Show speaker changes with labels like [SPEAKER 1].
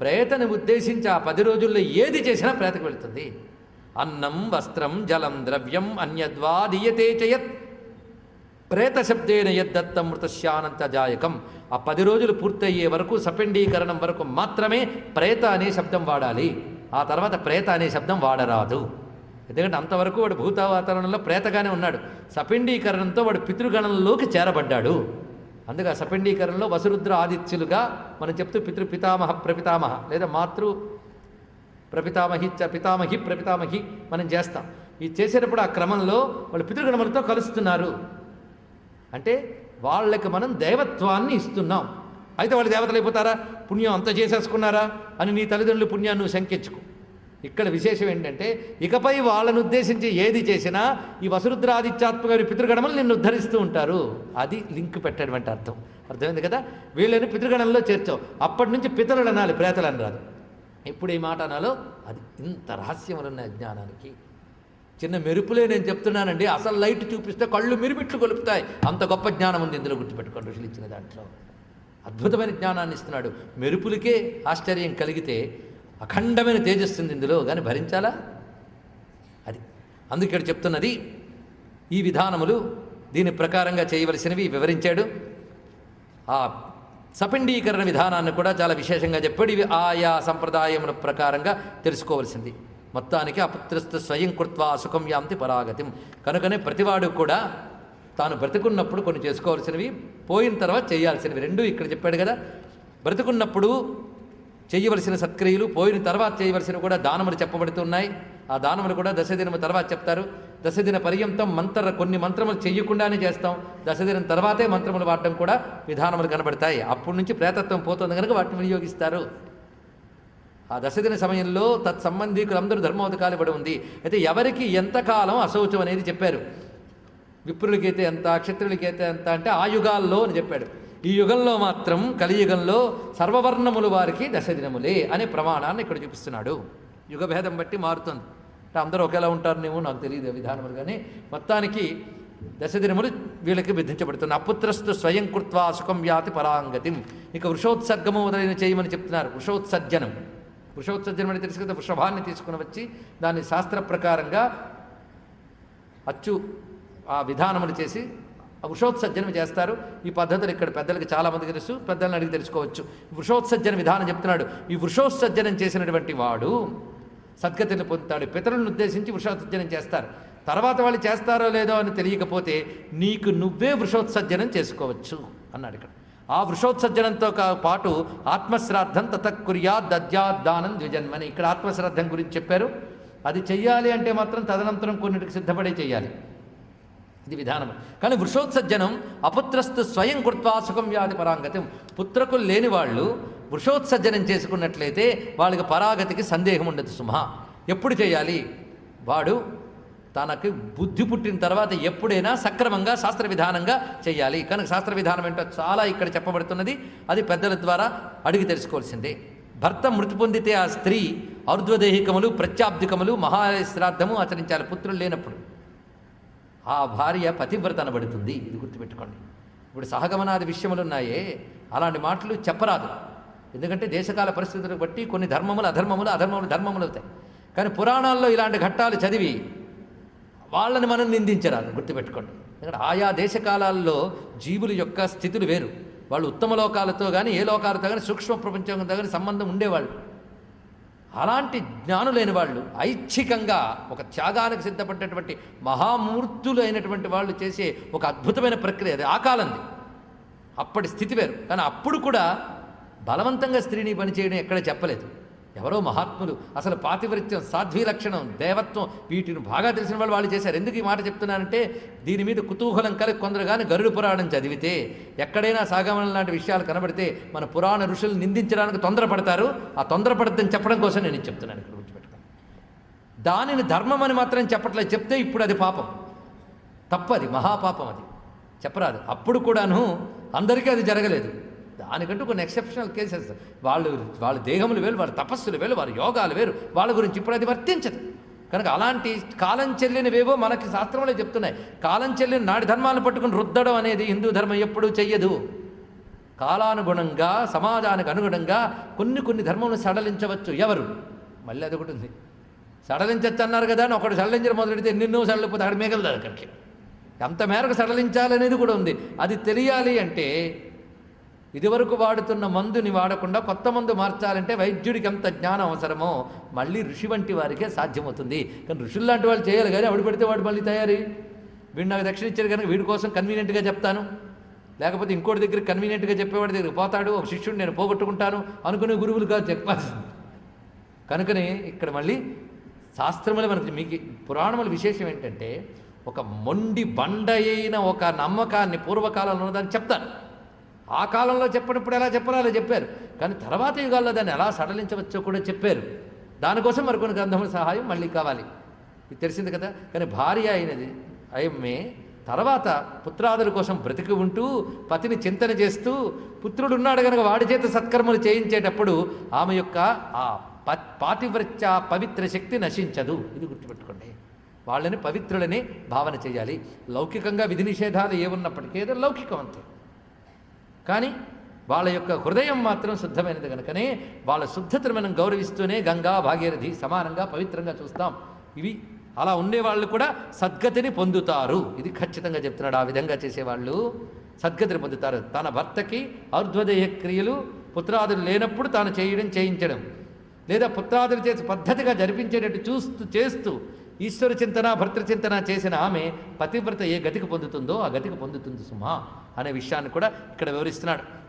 [SPEAKER 1] ప్రేతని ఉద్దేశించి ఆ పది రోజుల్లో ఏది చేసినా ప్రేతకు వెళుతుంది. అన్నం వస్త్రం జలం ద్రవ్యం అన్యద్వా దీయతే చయత్ ప్రేత శబ్దేన యద్దత్తం మృతశానంతజాయకం ఆ పది రోజులు పూర్తయ్యే వరకు సపిండీకరణం వరకు మాత్రమే ప్రేత అనే శబ్దం వాడాలి. ఆ తర్వాత ప్రేత అనే శబ్దం వాడరాదు. ఎందుకంటే అంతవరకు వాడు భూతావాతావరణంలో ప్రేతగానే ఉన్నాడు. సపిండీకరణంతో వాడు పితృగణంలోకి చేరబడ్డాడు. అందుకే సపిండీకరణలో వసురుద్ర ఆదిత్యులుగా మనం చెప్తూ పితృ పితామహ ప్రపితామహ లేదా మాతృ ప్రపితామహి చ పితామహి ప్రపితామహి మనం చేస్తాం. ఇది చేసేటప్పుడు ఆ క్రమంలో వాళ్ళు పితృగణములతో కలుస్తున్నారు. అంటే వాళ్ళకి మనం దైవత్వాన్ని ఇస్తున్నాం. అయితే వాళ్ళు దేవతలు అయిపోతారా? పుణ్యం అంత చేసేసుకున్నారా? అని నీ తల్లిదండ్రులు పుణ్యాన్ని శంకించుకో. ఇక్కడ విశేషం ఏంటంటే ఇకపై వాళ్ళను ఉద్దేశించి ఏది చేసినా ఈ వసురుద్రాదిత్యాత్మక పితృగణములు నిన్ను ఉద్ధరిస్తూ ఉంటారు. అది లింక్ పెట్టడం అర్థం. అర్థమైంది కదా? వీళ్ళని పితృగణంలో చేర్చావు. అప్పటి నుంచి పితరులు అనాలి ప్రేతలు రాదు. ఎప్పుడు ఈ మాట అనాలో? అది ఇంత రహస్యములు అజ్ఞానానికి చిన్న మెరుపులే నేను చెప్తున్నానండి. అసలు లైట్ చూపిస్తే కళ్ళు మిరుమిట్లు కొలుపుతాయి. అంత గొప్ప జ్ఞానం ఉంది ఇందులో గుర్తుపెట్టుకోండి ఋషులు ఇచ్చిన దాంట్లో. అద్భుతమైన జ్ఞానాన్ని ఇస్తున్నాడు. మెరుపులకే ఆశ్చర్యం కలిగితే అఖండమైన తేజస్సుంది ఇందులో కానీ భరించాలా? అది. అందుకే ఇక్కడ చెప్తున్నది ఈ విధానములు దీని ప్రకారంగా చేయవలసినవి వివరించాడు. ఆ సపిండీకరణ విధానాన్ని కూడా చాలా విశేషంగా చెప్పాడు. ఇవి ఆయా సంప్రదాయముల ప్రకారంగా తెలుసుకోవలసింది. మొత్తానికి అపుత్రస్థ స్వయం కృత్వా సుఖం యాంతి పరాగతిం. కనుకనే ప్రతివాడు కూడా తాను బ్రతికున్నప్పుడు కొన్ని చేసుకోవాల్సినవి పోయిన తర్వాత చేయాల్సినవి. రెండు ఇక్కడ చెప్పాడు కదా. బ్రతుకున్నప్పుడు చేయవలసిన సత్క్రియలు పోయిన తర్వాత చేయవలసిన కూడా దానములు చెప్పబడుతున్నాయి. ఆ దానములు కూడా దశదినము తర్వాత చెప్తారు. దశదిన పర్యంతం మంత్ర కొన్ని మంత్రములు చెయ్యకుండానే చేస్తాం. దశదినం తర్వాతే మంత్రములు వాడడం కూడా విధానములు కనబడతాయి. అప్పటి నుంచి ప్రేతత్వం పోతుంది కనుక వాటిని వినియోగిస్తారు. ఆ దశదిన సమయంలో తత్సంబంధీకులందరూ ధర్మోదకాలు ఇవ్వడం ఉంది. అయితే ఎవరికి ఎంతకాలం అశౌచం అనేది చెప్పారు. విప్రులకైతే ఎంత క్షత్రులకైతే ఎంత అంటే ఆయుగాల్లో అని చెప్పాడు. ఈ యుగంలో మాత్రం కలియుగంలో సర్వవర్ణములు వారికి దశ దినములే అనే ప్రమాణాన్ని ఇక్కడ చూపిస్తున్నాడు. యుగభేదం బట్టి మారుతుంది. అంటే అందరూ ఒకేలా ఉంటారనేమో నాకు తెలియదు విధానములు కానీ మొత్తానికి దశదినములు వీళ్ళకి విధించబడుతుంది అపుత్రస్తు స్వయం కృత్వా సుఖం వ్యాతి పరాంగతిం. ఇక వృషోత్సర్గము మొదలైన చేయమని చెప్తున్నారు. వృషోత్సర్జనం. వృషోత్సర్జనం అని తెలుసు కదా వృషభాన్ని తీసుకుని వచ్చి దాన్ని శాస్త్ర ప్రకారంగా అచ్చు ఆ విధానములు చేసి వృషోత్సర్జనం చేస్తారు. ఈ పద్ధతులు ఇక్కడ పెద్దలకి చాలామంది తెలుసు. పెద్దలను అడిగి తెలుసుకోవచ్చు. వృషోత్సర్జన విధానం చెప్తున్నాడు. ఈ వృషోత్సర్జనం చేసినటువంటి వాడు సద్గతిని పొందుతాడు. పితరులను ఉద్దేశించి వృషోత్సర్జనం చేస్తారు. తర్వాత వాళ్ళు చేస్తారో లేదో అని తెలియకపోతే నీకు నువ్వే వృషోత్సర్జనం చేసుకోవచ్చు అన్నాడు ఇక్కడ. ఆ వృషోత్సర్జనంతో కా- పాటు ఆత్మశ్రాద్ధం తతకుర్యా దద్యాద్దానం ద్విజన్మని. ఇక్కడ ఆత్మశ్రాద్ధం గురించి చెప్పారు. అది చెయ్యాలి అంటే మాత్రం తదనంతరం కొన్నిటికి సిద్ధపడే చేయాలి ఇది విధానం కానీ వృషోత్సర్జనం అపుత్రస్తు స్వయం కృత్వా సుఖం వ్యాధి పరాంగతం. పుత్రకులు లేని వాళ్ళు వృషోత్సర్జనం చేసుకున్నట్లయితే వాళ్ళకి పరాగతికి సందేహం ఉండదు సుమ ఎప్పుడు చేయాలి? వాడు తనకు బుద్ధి పుట్టిన తర్వాత ఎప్పుడైనా సక్రమంగా శాస్త్ర విధానంగా చేయాలి. కనుక శాస్త్ర విధానం ఏంటో చాలా ఇక్కడ చెప్పబడుతున్నది. అది పెద్దల ద్వారా అడిగి తెలుసుకోవాల్సిందే. భర్త మృతి పొందితే ఆ స్త్రీ ఔర్ధ్వదేహికములు ప్రత్యాబ్దికములు మహాశ్రాద్ధము ఆచరించాలి. పుత్రులు లేనప్పుడు. ఆ భార్య పతివ్రత అనబడుతుంది ఇది గుర్తుపెట్టుకోండి. ఇప్పుడు సహగమనాది విషయములు ఉన్నాయే అలాంటి మాటలు చెప్పరాదు. ఎందుకంటే దేశకాల పరిస్థితులను బట్టి కొన్ని ధర్మములు అధర్మములు అధర్మములు ధర్మములు అవుతాయి. కానీ పురాణాల్లో ఇలాంటి ఘట్టాలు చదివి వాళ్ళని మనం నిందించరాదు. గుర్తుపెట్టుకోండి. ఎందుకంటే ఆయా దేశకాలాల్లో జీవుల యొక్క స్థితులు వేరు. వాళ్ళు ఉత్తమ లోకాలతో కానీ ఏ లోకాలతో కానీ సూక్ష్మ ప్రపంచంతో కానీ సంబంధం ఉండేవాళ్ళు. అలాంటి జ్ఞానులైన వాళ్ళు ఐచ్ఛికంగా ఒక త్యాగానికి సిద్ధపడ్డటువంటి మహామూర్తులు అయినటువంటి వాళ్ళు చేసే ఒక అద్భుతమైన ప్రక్రియ అది ఆ కాలంది. అప్పటి స్థితి వేరు. కానీ అప్పుడు కూడా బలవంతంగా స్త్రీని పనిచేయడం ఎక్కడ చెప్పలేదు. ఎవరో మహాత్ములు. అసలు పాతివృత్యం సాధ్వీ లక్షణం దేవత్వం వీటిని బాగా తెలిసిన వాళ్ళు వాళ్ళు చేశారు. ఎందుకు ఈ మాట చెప్తున్నానంటే దీని మీద కుతూహలం కలిగి కొందరు కానీ గరుడు పురాణం చదివితే ఎక్కడైనా సాగమనం లాంటి విషయాలు కనబడితే మన పురాణ ఋషులు నిందించడానికి తొందరపడతారు. ఆ తొందరపడద్దని చెప్పడం కోసం నేను చెప్తున్నాను ఇక్కడ గుర్తుపెట్టుకోండి. దానిని ధర్మం అని మాత్రం చెప్పట్లేదు. చెప్తే ఇప్పుడు అది పాపం. తప్పది మహాపాపం అది. చెప్పరాదు. అప్పుడు కూడాను అందరికీ అది జరగలేదు. దానికంటూ కొన్ని ఎక్సెప్షనల్ కేసెస్ వాళ్ళు వాళ్ళ దేహములు వేరు వారి తపస్సులు వేరు వారి యోగాలు వేరు. వాళ్ళ గురించి ఇప్పుడు అది వర్తించదు. కనుక అలాంటి కాలం చెల్లినవేవో మనకి శాస్త్రంలో చెప్తున్నాయి. కాలం చెల్లిన నాడి ధర్మాలను పట్టుకుని రుద్దడం అనేది హిందూ ధర్మం ఎప్పుడూ చెయ్యదు. కాలానుగుణంగా సమాజానికి అనుగుణంగా కొన్ని కొన్ని ధర్మములు సడలించవచ్చు. ఎవరు? మళ్ళీ అది ఒకటి ఉంది. సడలించచ్చు అన్నారు కదా అని ఒకటి సడలించడం మొదలెడితే ఎన్నెన్నో సడలిపోతే అక్కడ మిగలదు అక్కడికి ఎంత మేరకు సడలించాలనేది కూడా ఉంది. అది తెలియాలి అంటే ఇదివరకు వాడుతున్న మందుని వాడకుండా కొత్త మందు మార్చాలంటే వైద్యుడికి ఎంత జ్ఞానం అవసరమో మళ్ళీ ఋషి వంటి వారికే సాధ్యమవుతుంది. కానీ ఋషులు లాంటి వాళ్ళు చేయాలి కానీ అవి పెడితే వాడు మళ్ళీ తయారీ. వీడు నాకు దక్షిణ ఇచ్చారు కనుక వీడి కోసం కన్వీనియంట్గా చెప్తాను. లేకపోతే ఇంకోటి దగ్గర కన్వీనియంట్గా చెప్పేవాడి దగ్గర పోతాడు. ఒక శిష్యుడు నేను పోగొట్టుకుంటాను అనుకునే గురువులు కాదు చెప్పాల్సింది. కనుకనే ఇక్కడ మళ్ళీ శాస్త్రములు మనకి మీకు పురాణముల విశేషం ఏంటంటే ఒక మొండి బండ అయిన ఒక నమ్మకాన్ని పూర్వకాలంలో ఉన్నదాన్ని చెప్తాను ఆ కాలంలో చెప్పినప్పుడు ఎలా చెప్పాలో చెప్పారు. కానీ తర్వాత యుగాల్లో దాన్ని ఎలా సడలించవచ్చో కూడా చెప్పారు. దానికోసం మరికొన్ని గ్రంథముల సహాయం మళ్ళీ కావాలి. ఇది తెలిసింది కదా? కానీ భార్య అయినది అయమ్మే తర్వాత పుత్రాదుల కోసం బ్రతికి ఉంటూ పతిని చింతన చేస్తూ పుత్రుడు ఉన్నాడు కనుక వాడి చేత సత్కర్మలు చేయించేటప్పుడు ఆమె యొక్క ఆ పాతివ్రత్య పవిత్ర శక్తి నశించదు. ఇది గుర్తుపెట్టుకోండి. వాళ్ళని పవిత్రులని భావన చేయాలి. లౌకికంగా విధి నిషేధాలు ఏమున్నప్పటికీ ఏదో లౌకికం అంతే కానీ వాళ్ళ యొక్క హృదయం మాత్రం శుద్ధమైనది కనుకనే వాళ్ళ శుద్ధతను మనం గౌరవిస్తూనే గంగా భాగీరథి సమానంగా పవిత్రంగా చూస్తాం. ఇవి అలా ఉండేవాళ్ళు కూడా సద్గతిని పొందుతారు. ఇది ఖచ్చితంగా చెప్తున్నాడు. ఆ విధంగా చేసేవాళ్ళు సద్గతిని పొందుతారు. తన భర్తకి ఔర్ధ్వదేయ క్రియలు పుత్రాదులు లేనప్పుడు తాను చేయడం చేయించడం. లేదా పుత్రాదులు చేసి పద్ధతిగా జరిపించేటట్టు చూస్తూ చేస్తూ ఈశ్వర చింతన భర్తృ చింతన చేసిన ఆమె పతివ్రత ఏ గతికి పొందుతుందో ఆ గతికి పొందుతుంది సుమా అనే విషయాన్ని కూడా ఇక్కడ వివరిస్తున్నాడు.